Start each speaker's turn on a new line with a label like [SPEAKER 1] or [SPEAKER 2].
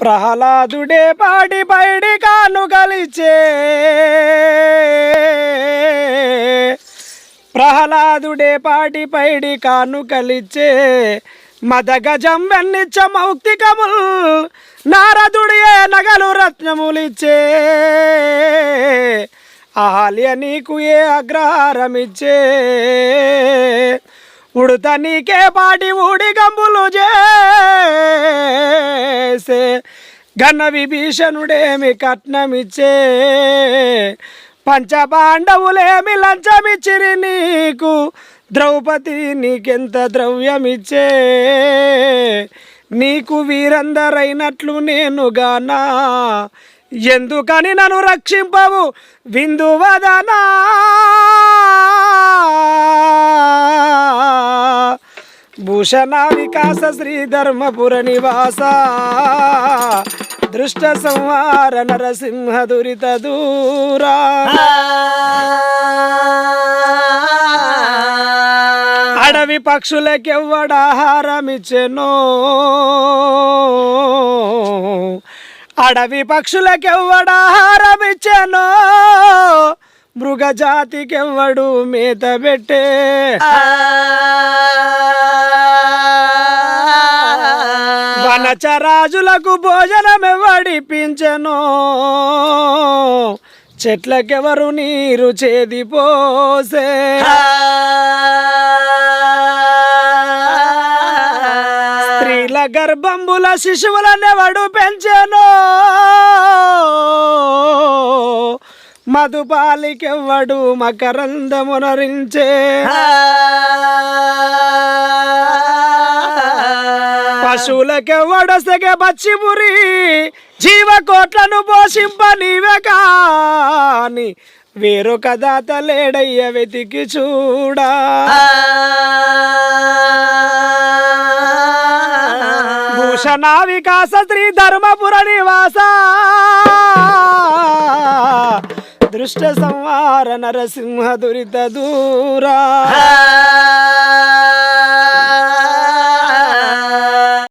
[SPEAKER 1] ప్రహ్లాదుడే పాడి పైడి కాను కలిచే. ప్రహ్లాదుడే పాటి పైడి కాను కలిచే. మదగజం వెన్నిచ్చ మౌక్తికముల్ నారదుడియే నగలు రత్నములిచ్చే. ఆహాల్య నీకు ఏ అగ్రహారమిచ్చే? ఉడత నీకే పాటి ఊడి గంబులు చే. ఘన విభీషణుడేమి కట్నమిచ్చే. పంచపాండవులేమి లంచమిచ్చిరి నీకు. ద్రౌపది నీకెంత ద్రవ్యమిచ్చే. నీకు వీరందరైనట్లు నేను గానా ఎందుకని నన్ను రక్షింపవు విందువదనా భూషణ వికాస శ్రీ ధర్మపుర నివాస. దృష్ట సంహార నరసింహ దురిత దూరా. అడవి పక్షులకెవ్వడాహారమిచ్చెనో అడవి పక్షులకెవ్వడాహారమిచ్చెనో మృగజాతికెవ్వడు మేత పెట్టే. వనచరాజులకు భోజనమెవడిపించెనో చెట్లకెవరు నీరు చేదిపోసే? స్త్రీల గర్భంబుల శిశువులనెవడు పెంచెనో? మధుపాలికెవ్వడు మకరందమునరించే? పశువులకెవ్వడసగ బచ్చిపురి జీవకోట్లను పోషింప నీవే కాని వేరొక దాత లేడయ్య వెతికి చూడా. భూషణ వికాస శ్రీ ధర్మపుర నివాస. దృష్ట సంహార నరసింహ దురిత దూరా.